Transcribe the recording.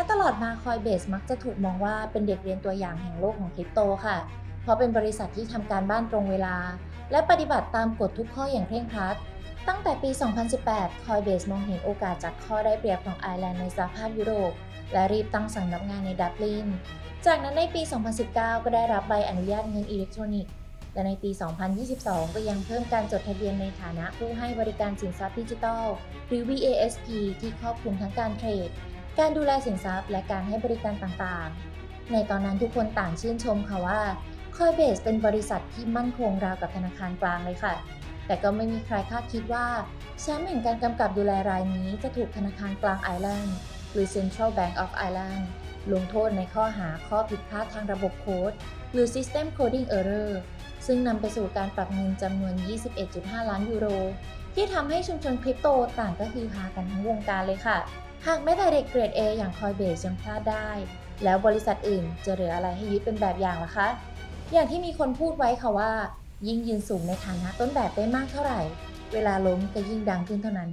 และตลอดมา Coinbase มักจะถูกมองว่าเป็นเด็กเรียนตัวอย่างแห่งโลกของคริปโตค่ะ เพราะเป็นบริษัทที่ทำการบ้านตรงเวลา และปฏิบัติตามกฎทุกข้ออย่างเคร่งครัด ตั้งแต่ปี 2018 Coinbase มองเห็นโอกาสจากข้อได้เปรียบของไอร์แลนด์ในสหภาพยุโรป และรีบตั้งสำนักงานในดับลิน จากนั้นในปี 2019 ก็ได้รับใบอนุญาตเงินอิเล็กทรอนิกส์ และในปี 2022 ก็ยังเพิ่มการจดทะเบียนในฐานะผู้ให้บริการสินทรัพย์ดิจิทัล หรือ VASP ที่ครอบคลุมทั้งการเทรด การดูแลสินทรัพย์และการให้บริการต่างๆ ในตอนนั้นทุกคนต่างชื่นชมค่ะว่า Coinbase เป็นบริษัทที่มั่นคงราวกับธนาคารกลางเลยค่ะ แต่ก็ไม่มีใครคาดคิดว่าแชมป์แห่งการกำกับดูแลรายนี้จะถูกธนาคารกลางไอร์แลนด์หรือ Central Bank of Ireland ลงโทษในข้อหาข้อผิดพลาดทางระบบโค้ด หรือ System Coding Error ซึ่งนำไปสู่การปรับเงินจำนวน 21.5 ล้านยูโร ที่ทำให้ชุมชนคริปโตต่างก็ฮือฮากันทั้งวงการเลยค่ะ หากแม้แต่เด็กเกรด A อย่าง Coinbase ยังพลาดได้ แล้วบริษัทอื่นจะเหลืออะไรให้ยึดเป็นแบบอย่างล่ะคะ อย่างที่มีคนพูดไว้ค่ะว่า ยิ่งยืนสูงในฐานะต้นแบบได้มากเท่าไหร่ เวลาล้มก็ยิ่งดังขึ้นเท่านั้น